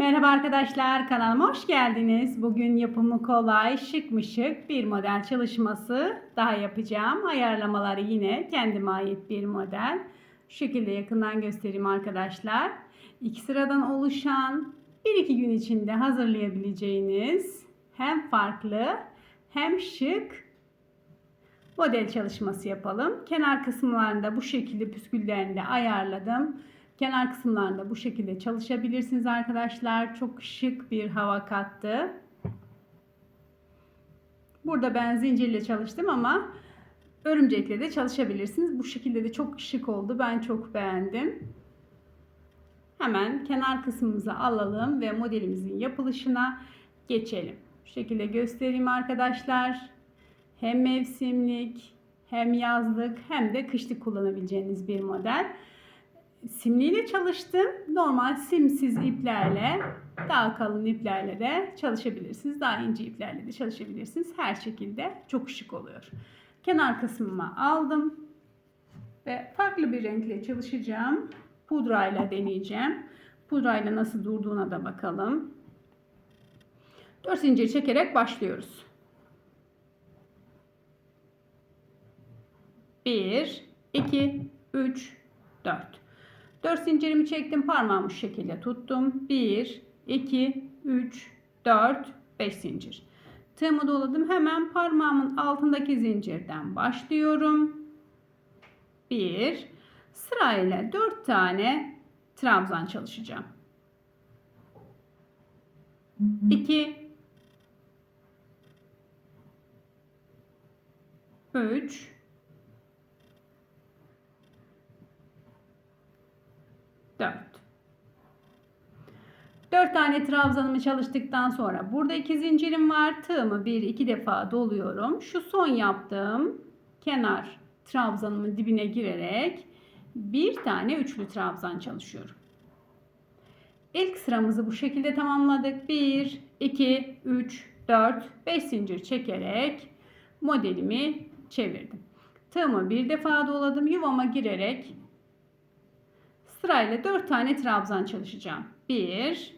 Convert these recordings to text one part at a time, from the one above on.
Merhaba arkadaşlar kanalıma hoş geldiniz. Bugün yapımı kolay, şık mı şık bir model çalışması daha yapacağım. Ayarlamaları yine kendime ait bir model. Şu şekilde yakından göstereyim arkadaşlar. İki sıradan oluşan bir iki gün içinde hazırlayabileceğiniz hem farklı hem şık model çalışması yapalım. Kenar kısımlarında bu şekilde püsküllerini de ayarladım. Kenar kısımlarında bu şekilde çalışabilirsiniz arkadaşlar. Çok şık bir hava kattı. Burada ben zincirle çalıştım ama örümcekle de çalışabilirsiniz. Bu şekilde de çok şık oldu. Ben çok beğendim. Hemen kenar kısmımızı alalım ve modelimizin yapılışına geçelim. Şu şekilde göstereyim arkadaşlar. Hem mevsimlik hem yazlık hem de kışlık kullanabileceğiniz bir model simliyle çalıştım. Normal simsiz iplerle, daha kalın iplerle de çalışabilirsiniz. Daha ince iplerle de çalışabilirsiniz. Her şekilde çok şık oluyor. Kenar kısmıma aldım. Ve farklı bir renkle çalışacağım. Pudrayla deneyeceğim. Pudrayla nasıl durduğuna da bakalım. 4 zincir çekerek başlıyoruz. 1 2 3 4 4 zincirimi çektim. Parmağımı şu şekilde tuttum. 1, 2, 3, 4, 5 zincir. Tığımı doladım. Hemen parmağımın altındaki zincirden başlıyorum. 1, sırayla 4 tane trabzan çalışacağım. 2, 3, 4. 4 tane trabzanımı çalıştıktan sonra burada iki zincirim var. Tığımı bir iki defa doluyorum. Şu son yaptığım kenar trabzanımın dibine girerek bir tane üçlü trabzan çalışıyorum. İlk sıramızı bu şekilde tamamladık. 1, 2, 3, 4, 5 zincir çekerek modelimi çevirdim. Tığımı bir defa doladım. Yuvama girerek Sırayla 4 tane trabzan çalışacağım. 1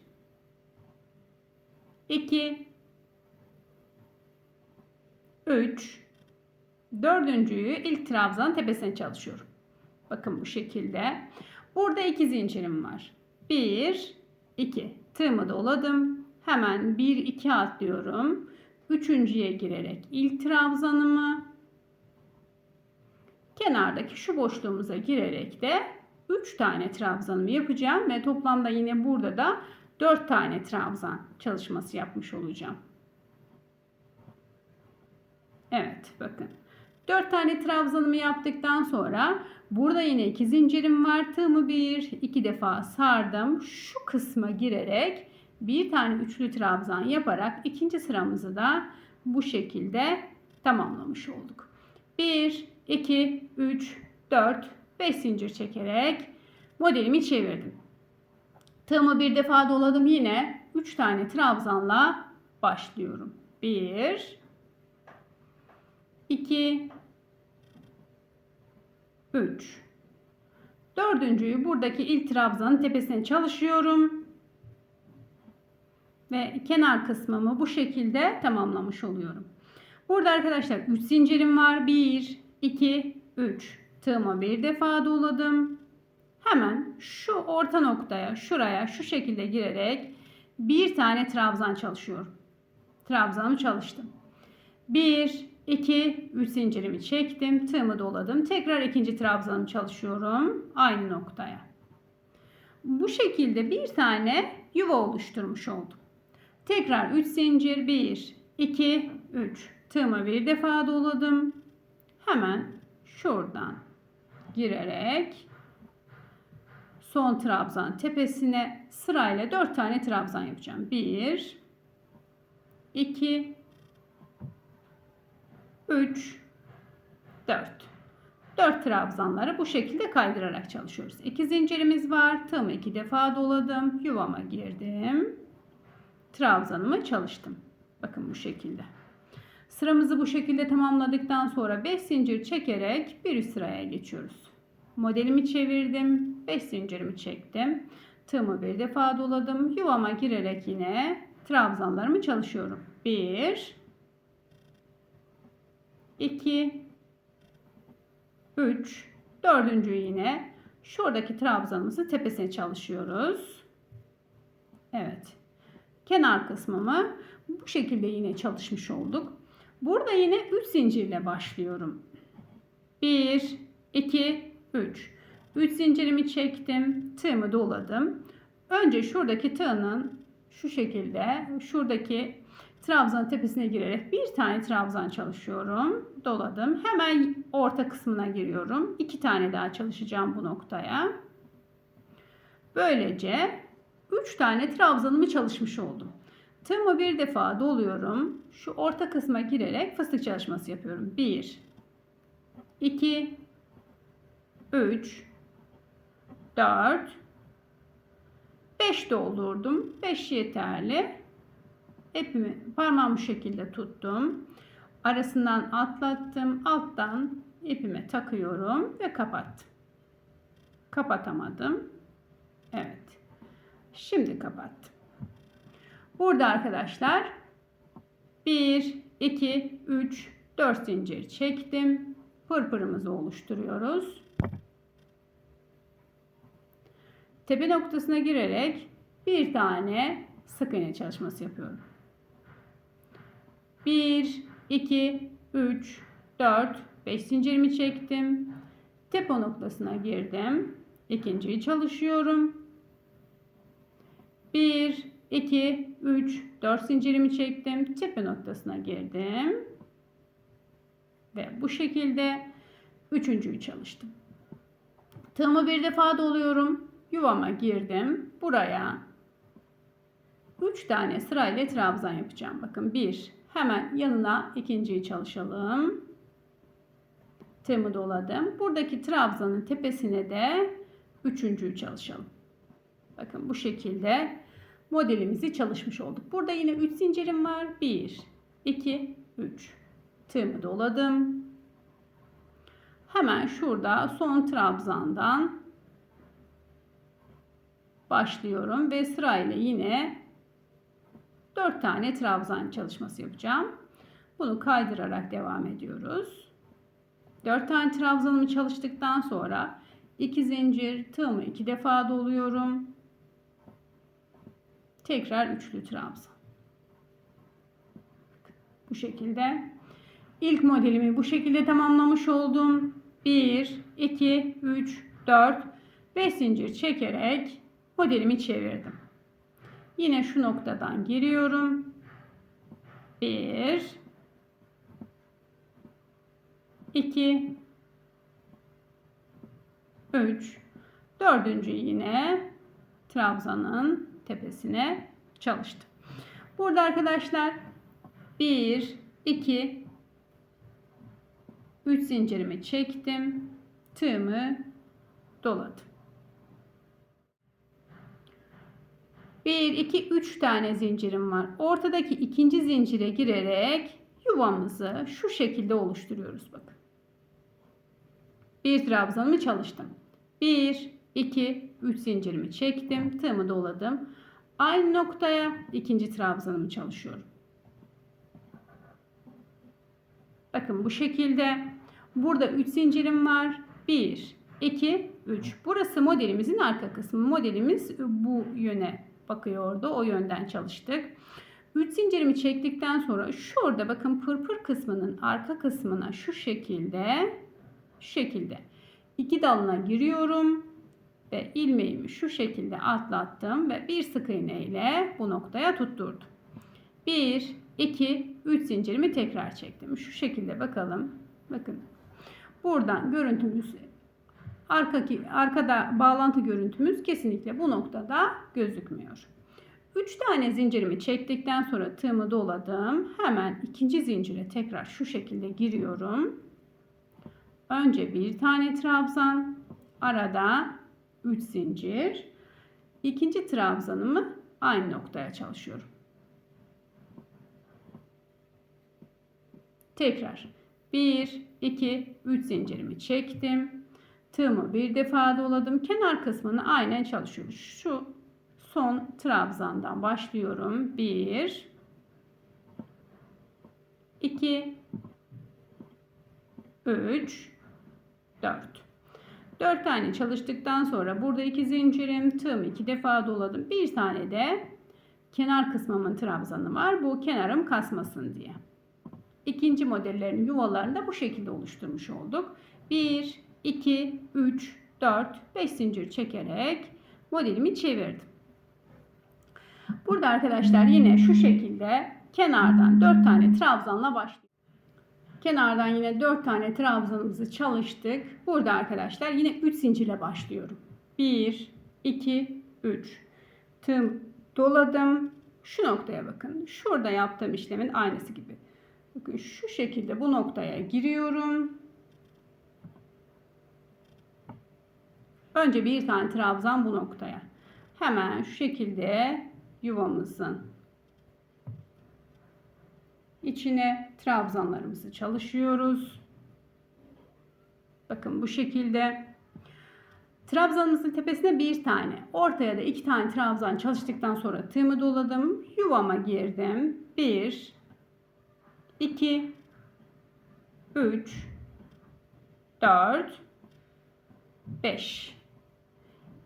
2 3 Dördüncüyü ilk trabzanın tepesine çalışıyorum. Bakın bu şekilde. Burada iki zincirim var. 1 2 tığımı doladım. Hemen 1 2 atlıyorum. Üçüncüye girerek ilk trabzanımı kenardaki şu boşluğumuza girerek de 3 tane trabzanımı yapacağım ve toplamda yine burada da 4 tane trabzan çalışması yapmış olacağım. Evet bakın. 4 tane trabzanımı yaptıktan sonra burada yine 2 zincirim var. Tığımı 1 2 defa sardım. Şu kısma girerek bir tane üçlü trabzan yaparak ikinci sıramızı da bu şekilde tamamlamış olduk. 1 2 3 4 5 zincir çekerek modelimi çevirdim. Tığımı bir defa doladım yine 3 tane trabzanla başlıyorum. 1 2 3 Dördüncüyü buradaki ilk trabzanın tepesine çalışıyorum. Ve kenar kısmımı bu şekilde tamamlamış oluyorum. Burada arkadaşlar 3 zincirim var. 1 2 3 Tığımı bir defa doladım. Hemen şu orta noktaya, şuraya şu şekilde girerek bir tane trabzan çalışıyorum. Trabzanımı çalıştım. 1, 2, 3 zincirimi çektim. Tığımı doladım. Tekrar ikinci trabzanımı çalışıyorum. Aynı noktaya. Bu şekilde bir tane yuva oluşturmuş oldum. Tekrar 3 zincir 1, 2, 3. Tığımı bir defa doladım. Hemen şuradan girerek son trabzan tepesine sırayla 4 tane trabzan yapacağım. 1 2 3 4 4 trabzanları bu şekilde kaydırarak çalışıyoruz. 2 zincirimiz var. Tığımı 2 defa doladım. Yuvama girdim. Trabzanımı çalıştım. Bakın bu şekilde. Sıramızı bu şekilde tamamladıktan sonra 5 zincir çekerek bir üst sıraya geçiyoruz. Modelimi çevirdim. 5 zincirimi çektim. Tığımı bir defa doladım. Yuvama girerek yine trabzanlarımı çalışıyorum. 1 2 3 dördüncü yine şuradaki trabzanımızı tepesine çalışıyoruz. Evet. Kenar kısmımı bu şekilde yine çalışmış olduk. Burada yine 3 zincirle başlıyorum. 1 2 3 3 zincirimi çektim. Tığımı doladım. Önce şuradaki tığının şu şekilde şuradaki trabzanın tepesine girerek bir tane trabzan çalışıyorum. Doladım. Hemen orta kısmına giriyorum. İki tane daha çalışacağım bu noktaya. Böylece 3 tane trabzanımı çalışmış oldum. Tığımı bir defa doluyorum. Şu orta kısma girerek fıstık çalışması yapıyorum. 1 2 3 4 5 doldurdum. 5 yeterli. İpimi parmağımı şu şekilde tuttum. Arasından atlattım. Alttan ipime takıyorum ve kapattım. Kapatamadım. Evet. Şimdi kapattım. Burada arkadaşlar 1, 2, 3, 4 zincir çektim. Pırpırımızı oluşturuyoruz. Tepe noktasına girerek bir tane sık iğne çalışması yapıyorum. 1, 2, 3, 4, 5 zincirimi çektim. Tepe noktasına girdim. İkinciyi çalışıyorum. 1, 2, 3, 4 zincirimi çektim. Tepe noktasına girdim. Ve bu şekilde üçüncüyü çalıştım. Tığımı bir defa doluyorum. Yuvama girdim. Buraya 3 tane sırayla trabzan yapacağım. Bakın 1. Hemen yanına ikinciyi çalışalım. Tığımı doladım. Buradaki trabzanın tepesine de üçüncüyü çalışalım. Bakın bu şekilde modelimizi çalışmış olduk. Burada yine 3 zincirim var. 1, 2, 3. Tığımı doladım. Hemen şurada son trabzandan başlıyorum ve sırayla yine 4 tane trabzan çalışması yapacağım. Bunu kaydırarak devam ediyoruz. 4 tane trabzanımı çalıştıktan sonra 2 zincir tığımı 2 defa doluyorum. Tekrar üçlü trabzan. Bu şekilde ilk modelimi bu şekilde tamamlamış oldum. 1 2 3 4 5 zincir çekerek modelimi çevirdim. Yine şu noktadan giriyorum. 1 2 3 dördüncü yine trabzanın tepesine çalıştım. Burada arkadaşlar 1 2 3 zincirimi çektim. Tığımı doladım. 1 2 3 tane zincirim var. Ortadaki ikinci zincire girerek yuvamızı şu şekilde oluşturuyoruz bakın. Bir trabzanımı çalıştım. 1 2 3 zincirimi çektim. Tığımı doladım. Aynı noktaya ikinci trabzanımı çalışıyorum. Bakın bu şekilde. Burada 3 zincirim var. 1 2 3. Burası modelimizin arka kısmı. Modelimiz bu yöne bakıyordu. O yönden çalıştık. 3 zincirimi çektikten sonra şurada bakın pırpır kısmının arka kısmına şu şekilde şu şekilde iki dalına giriyorum ve ilmeğimi şu şekilde atlattım ve bir sık iğne ile bu noktaya tutturdum. 1 2 3 zincirimi tekrar çektim. Şu şekilde bakalım. Bakın. Buradan görüntümüz arkaki arkada bağlantı görüntümüz kesinlikle bu noktada gözükmüyor. 3 tane zincirimi çektikten sonra tığımı doladım. Hemen ikinci zincire tekrar şu şekilde giriyorum. Önce bir tane trabzan, arada 3 zincir. İkinci trabzanımı aynı noktaya çalışıyorum. Tekrar 1 2 3 zincirimi çektim. Tığımı bir defa doladım. Kenar kısmını aynen çalışıyoruz. Şu son trabzandan başlıyorum. 1 2 3 4 4 tane çalıştıktan sonra burada iki zincirim tığım iki defa doladım. Bir tane de kenar kısmımın trabzanı var. Bu kenarım kasmasın diye. İkinci modellerin yuvalarını da bu şekilde oluşturmuş olduk. 1, 2, 3, 4, 5 zincir çekerek modelimi çevirdim. Burada arkadaşlar yine şu şekilde kenardan 4 tane trabzanla başlıyoruz. Kenardan yine 4 tane trabzanımızı çalıştık. Burada arkadaşlar yine 3 zincirle başlıyorum. 1, 2, 3. Tığım doladım. Şu noktaya bakın. Şurada yaptığım işlemin aynısı gibi. Bakın şu şekilde bu noktaya giriyorum. Önce bir tane trabzan bu noktaya. Hemen şu şekilde yuvamızın içine trabzanlarımızı çalışıyoruz. Bakın bu şekilde. Trabzanımızın tepesine bir tane, ortaya da iki tane trabzan çalıştıktan sonra tığımı doladım. Yuvama girdim. 1 2 3 4 5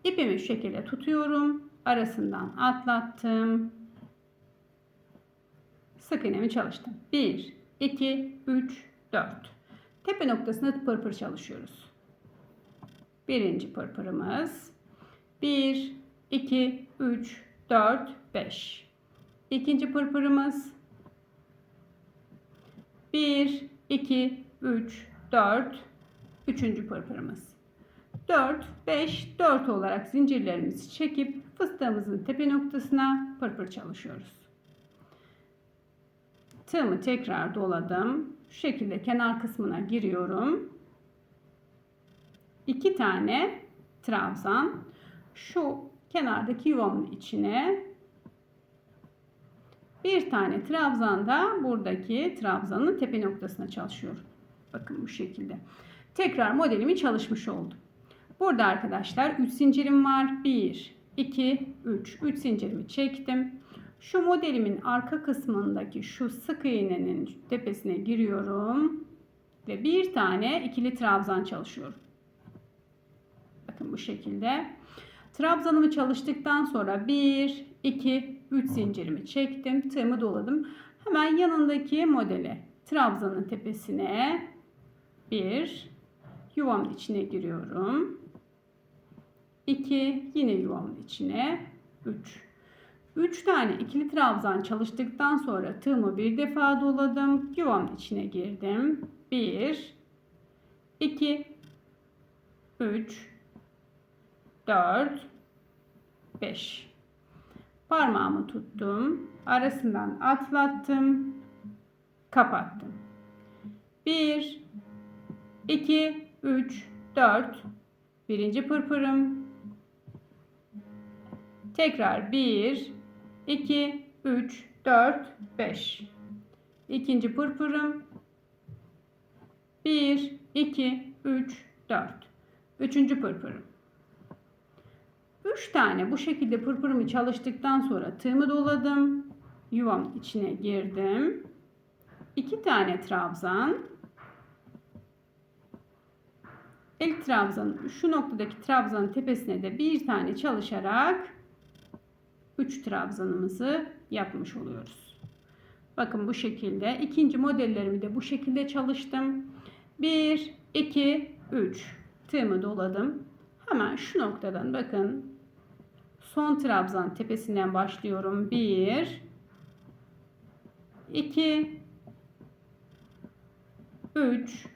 İpimi şu şekilde tutuyorum. Arasından atlattım. Sık iğnemi çalıştım. 1 2 3 4 Tepe noktasında pırpır çalışıyoruz. Birinci pırpırımız 1 2 3 4 5 İkinci pırpırımız 1 2 3 4 Üçüncü pırpırımız 4 5 4 olarak zincirlerimizi çekip fıstığımızın tepe noktasına pırpır çalışıyoruz. Tığımı tekrar doladım. Şu şekilde kenar kısmına giriyorum. 2 tane trabzan şu kenardaki yuvamın içine bir tane trabzan da buradaki trabzanın tepe noktasına çalışıyorum. Bakın bu şekilde. Tekrar modelimi çalışmış oldum. Burada arkadaşlar 3 zincirim var. 1, 2, 3. 3 zincirimi çektim. Şu modelimin arka kısmındaki şu sık iğnenin tepesine giriyorum. Ve bir tane ikili trabzan çalışıyorum. Bakın bu şekilde. Trabzanımı çalıştıktan sonra 1, 2, 3 zincirimi çektim. Tığımı doladım. Hemen yanındaki modele trabzanın tepesine 1 yuvamın içine giriyorum. 2 yine yuvamın içine 3 3 tane ikili trabzan çalıştıktan sonra tığımı bir defa doladım. Yuvamın içine girdim. 1 2 3 4 5 Parmağımı tuttum. Arasından atlattım. Kapattım. 1 2 3 4 Birinci pırpırım. Tekrar 1 2 3 4 5 İkinci pırpırım. 1 2 3 4 Üçüncü pırpırım. 3 tane bu şekilde pırpırımı çalıştıktan sonra tığımı doladım. Yuvam içine girdim. 2 tane trabzan. İlk trabzanın şu noktadaki trabzanın tepesine de bir tane çalışarak 3 trabzanımızı yapmış oluyoruz. Bakın bu şekilde. İkinci modellerimi de bu şekilde çalıştım. 1, 2, 3 tığımı doladım. Hemen şu noktadan bakın son trabzan tepesinden başlıyorum. 1 2 3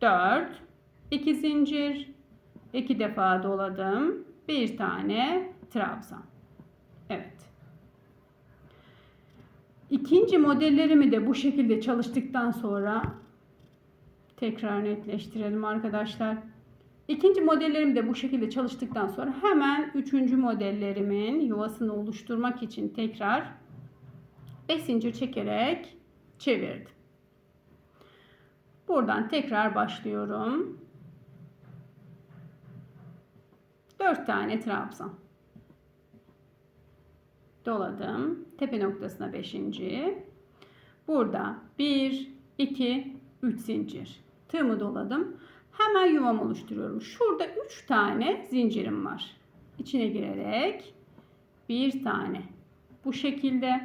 4 2 zincir 2 defa doladım. Bir tane trabzan. Evet. İkinci modellerimi de bu şekilde çalıştıktan sonra tekrar netleştirelim arkadaşlar. İkinci modellerimi de bu şekilde çalıştıktan sonra hemen üçüncü modellerimin yuvasını oluşturmak için tekrar 5 zincir çekerek çevirdim. Buradan tekrar başlıyorum. 4 tane trabzan. Doladım. Tepe noktasına 5. Burada 1, 2, 3 zincir. Tığımı doladım. Hemen yuvam oluşturuyorum. Şurada 3 tane zincirim var. İçine girerek bir tane. Bu şekilde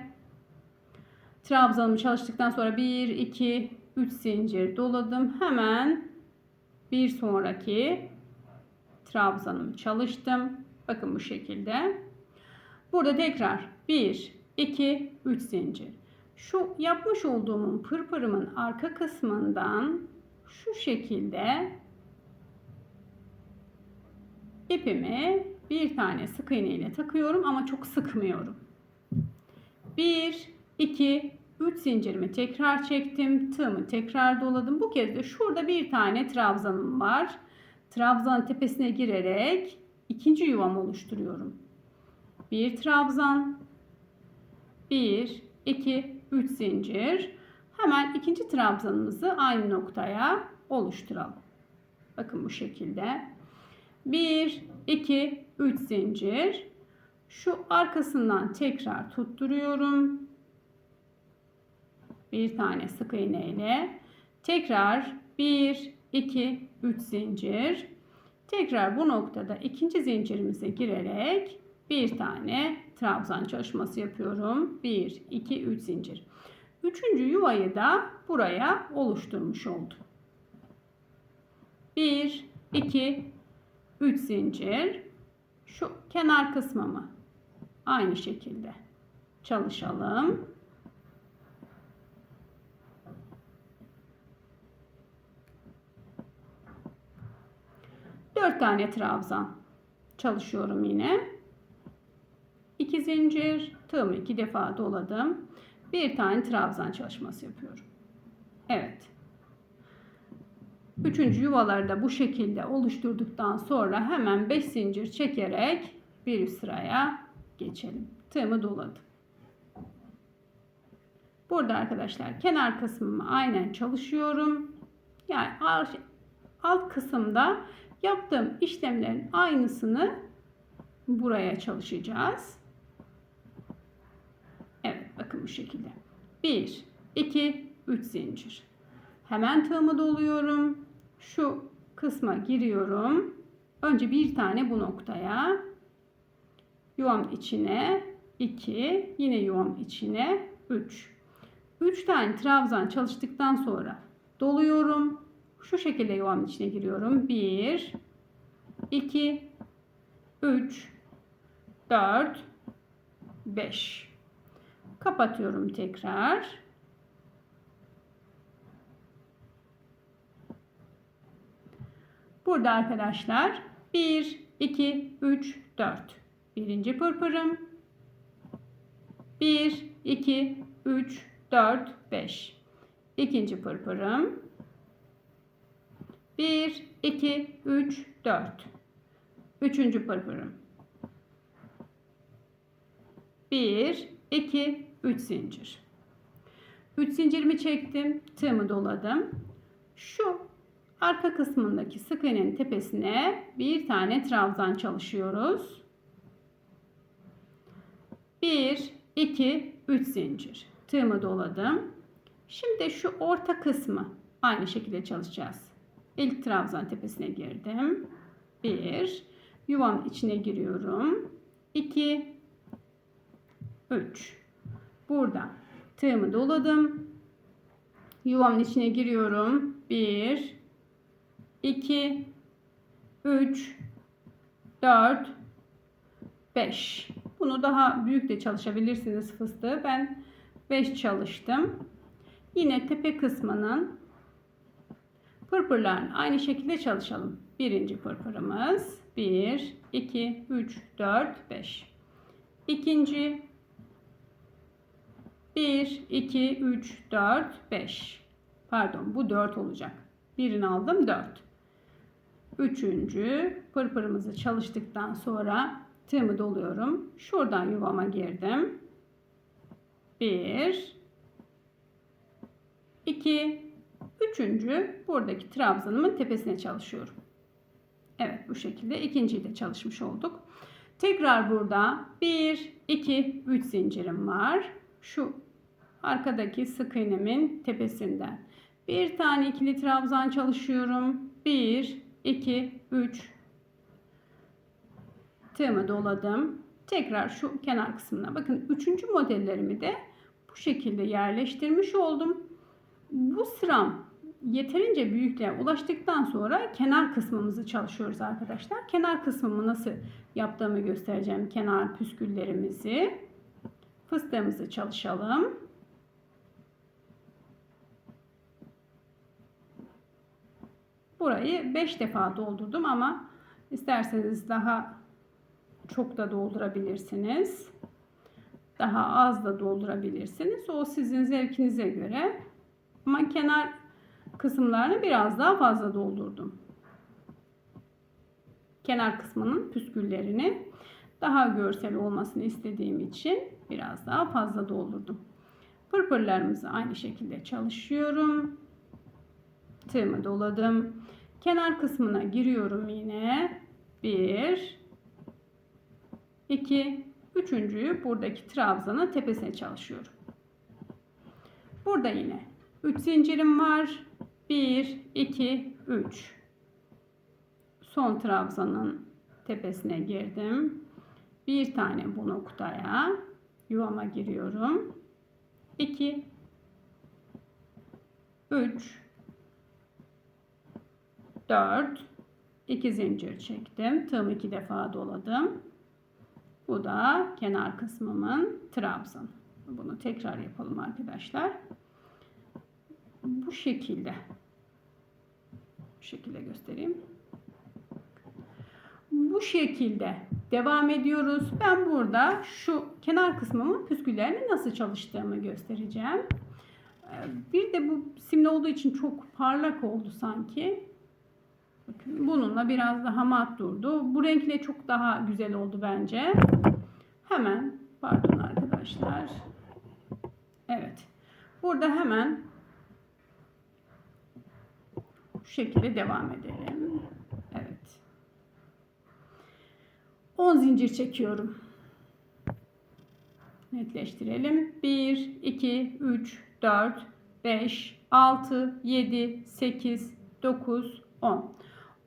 trabzanımı çalıştıktan sonra 1, 2, 3 zincir doladım. Hemen bir sonraki trabzanımı çalıştım. Bakın bu şekilde. Burada tekrar 1, 2, 3 zincir. Şu yapmış olduğum pırpırımın arka kısmından şu şekilde ipimi bir tane sık iğne ile takıyorum ama çok sıkmıyorum. 1, 2, 3 zincirimi tekrar çektim. Tığımı tekrar doladım. Bu kez de şurada bir tane trabzanım var. Trabzanın tepesine girerek ikinci yuvam oluşturuyorum. Bir trabzan, 1, 2, 3 zincir. Hemen ikinci trabzanımızı aynı noktaya oluşturalım. Bakın bu şekilde. 1, 2, 3 zincir. Şu arkasından tekrar tutturuyorum. Bir tane sık iğne ile tekrar 1, 2, 3 zincir. Tekrar bu noktada ikinci zincirimize girerek bir tane trabzan çalışması yapıyorum. 1, 2, 3 zincir. Üçüncü yuvayı da buraya oluşturmuş oldum. 1, 2, 3 zincir. Şu kenar kısmımı aynı şekilde çalışalım. Dört tane trabzan çalışıyorum yine. 2 zincir, tığımı iki defa doladım. Bir tane trabzan çalışması yapıyorum. Evet. Üçüncü yuvaları da bu şekilde oluşturduktan sonra hemen 5 zincir çekerek bir üst sıraya geçelim. Tığımı doladım. Burada arkadaşlar kenar kısmımı aynen çalışıyorum. Yani alt kısımda yaptığım işlemlerin aynısını buraya çalışacağız. Evet bakın bu şekilde. 1, 2, 3 zincir. Hemen tığımı doluyorum. Şu kısma giriyorum. Önce bir tane bu noktaya. Yuvam içine 2, yine yuvam içine 3. 3 tane trabzan çalıştıktan sonra doluyorum. Şu şekilde yuvam içine giriyorum. 1, 2, 3, 4, 5. Kapatıyorum tekrar. Burada arkadaşlar 1, 2, 3, 4. Birinci pırpırım. 1, 2, 3, 4, 5. İkinci pırpırım. 1, 2, 3, 4. Üçüncü pırpırım. 1, 2, 3 zincir. 3 zincirimi çektim. Tığımı doladım. Şu arka kısmındaki sık iğnenin tepesine bir tane trabzan çalışıyoruz. 1, 2, 3 zincir. Tığımı doladım. Şimdi şu orta kısmı aynı şekilde çalışacağız. İlk trabzan tepesine girdim. 1, yuvam içine giriyorum. 2, 3. Burada tığımı doladım. Yuvamın içine giriyorum. 1 2 3 4 5. Bunu daha büyük de çalışabilirsiniz fıstığı. Ben 5 çalıştım. Yine tepe kısmının pırpırlarını aynı şekilde çalışalım. Birinci pırpırımız 1 2 3 4 5. İkinci 1, 2, 3, 4, 5. Pardon bu 4 olacak. Birini aldım 4. Üçüncü pırpırımızı çalıştıktan sonra tığımı doluyorum. Şuradan yuvama girdim. 1 2 Üçüncü buradaki trabzanımın tepesine çalışıyorum. Evet bu şekilde ikinciyi de çalışmış olduk. Tekrar burada 1, 2, 3 zincirim var. Şu arkadaki sık iğnemin tepesinden. Bir tane ikili trabzan çalışıyorum. 1, 2, 3 tığımı doladım. Tekrar şu kenar kısmına bakın üçüncü modellerimi de bu şekilde yerleştirmiş oldum. Bu sıram yeterince büyüklüğe ulaştıktan sonra kenar kısmımızı çalışıyoruz arkadaşlar. Kenar kısmımı nasıl yaptığımı göstereceğim. Kenar püsküllerimizi fıstığımızı çalışalım. Burayı 5 defa doldurdum ama isterseniz daha çok da doldurabilirsiniz. Daha az da doldurabilirsiniz. O sizin zevkinize göre. Ama kenar kısımlarını biraz daha fazla doldurdum. Kenar kısmının püsküllerini daha görsel olmasını istediğim için biraz daha fazla doldurdum. Pırpırlarımızı aynı şekilde çalışıyorum. Tığımı doladım. Kenar kısmına giriyorum yine. 1 2 Üçüncüyü buradaki trabzanın tepesine çalışıyorum. Burada yine 3 zincirim var. 1 2 3 Son trabzanın tepesine girdim. Bir tane bu noktaya yuvama giriyorum. 2 3 4 2 zincir çektim. Tığımı iki defa doladım. Bu da kenar kısmımın trabzanı. Bunu tekrar yapalım arkadaşlar. Bu şekilde. Bu şekilde göstereyim. Bu şekilde devam ediyoruz. Ben burada şu kenar kısmımın püsküllerini nasıl çalıştığımı göstereceğim. Bir de bu simli olduğu için çok parlak oldu sanki. Bakın bununla biraz daha mat durdu. Bu renkle çok daha güzel oldu bence. Hemen pardon arkadaşlar. Evet. Burada hemen bu şekilde devam edelim. Evet. 10 zincir çekiyorum. Netleştirelim. 1, 2, 3, 4, 5, 6, 7, 8, 9, 10.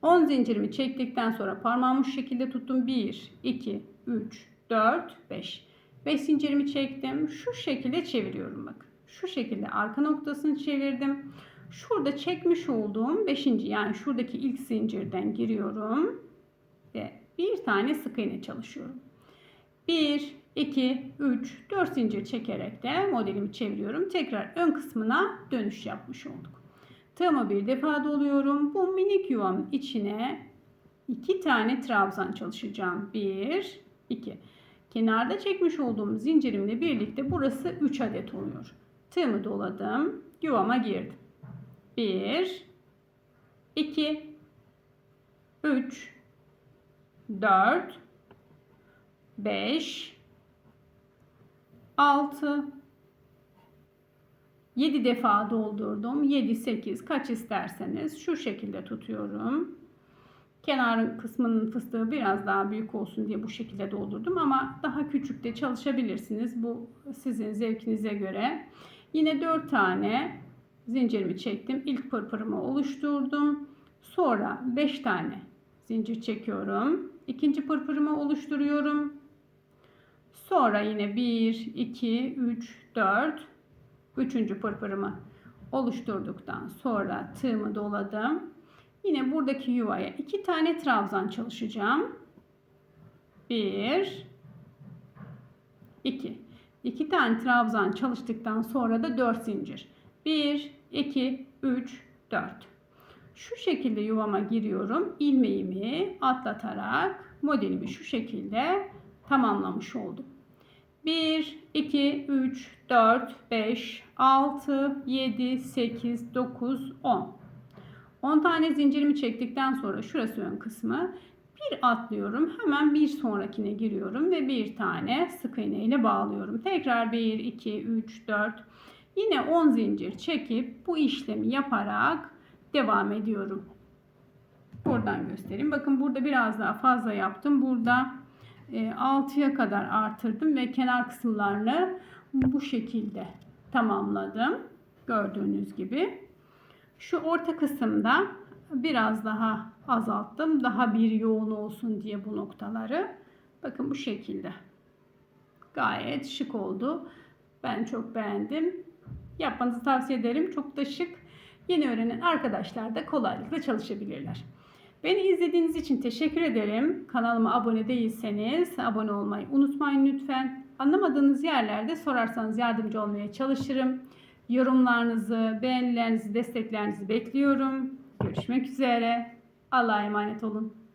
10 zincirimi çektikten sonra parmağımı şu şekilde tuttum. 1, 2, 3, 4, 5. 5 zincirimi çektim. Şu şekilde çeviriyorum bakın. Şu şekilde arka noktasını çevirdim. Şurada çekmiş olduğum 5. yani şuradaki ilk zincirden giriyorum. Ve bir tane sık iğne çalışıyorum. 1, 2, 3, 4 zincir çekerek de modelimi çeviriyorum. Tekrar ön kısmına dönüş yapmış olduk. Tığımı bir defa doluyorum. Bu minik yuvanın içine iki tane trabzan çalışacağım. 1, 2. Kenarda çekmiş olduğum zincirimle birlikte burası 3 adet oluyor. Tığımı doladım. Yuvama girdim. 1 2 3 4 5 6 7 defa doldurdum. 7 8 kaç isterseniz şu şekilde tutuyorum. Kenar kısmının fıstığı biraz daha büyük olsun diye bu şekilde doldurdum ama daha küçük de çalışabilirsiniz. Bu sizin zevkinize göre. Yine 4 tane zincirimi çektim. İlk pırpırımı oluşturdum. Sonra 5 tane zincir çekiyorum. İkinci pırpırımı oluşturuyorum. Sonra yine 1, 2, 3, 4. Üçüncü pırpırımı oluşturduktan sonra tığımı doladım. Yine buradaki yuvaya iki tane trabzan çalışacağım. Bir, iki. İki tane trabzan çalıştıktan sonra da dört zincir. Bir, iki, üç, dört. Şu şekilde yuvama giriyorum. İlmeğimi atlatarak modelimi şu şekilde tamamlamış oldum. 1, 2, 3, 4, 5, 6, 7, 8, 9, 10. 10 tane zincirimi çektikten sonra şurası ön kısmı bir atlıyorum. Hemen bir sonrakine giriyorum ve bir tane sık iğne ile bağlıyorum. Tekrar 1, 2, 3, 4. Yine 10 zincir çekip bu işlemi yaparak devam ediyorum. Buradan göstereyim. Bakın burada biraz daha fazla yaptım. Burada e, 6'ya kadar artırdım ve kenar kısımlarını bu şekilde tamamladım. Gördüğünüz gibi. Şu orta kısımda biraz daha azalttım. Daha bir yoğun olsun diye bu noktaları. Bakın bu şekilde. Gayet şık oldu. Ben çok beğendim. Yapmanızı tavsiye ederim. Çok da şık. Yeni öğrenen arkadaşlar da kolaylıkla çalışabilirler. Beni izlediğiniz için teşekkür ederim. Kanalıma abone değilseniz abone olmayı unutmayın lütfen. Anlamadığınız yerlerde sorarsanız yardımcı olmaya çalışırım. Yorumlarınızı, beğenilerinizi, desteklerinizi bekliyorum. Görüşmek üzere. Allah'a emanet olun.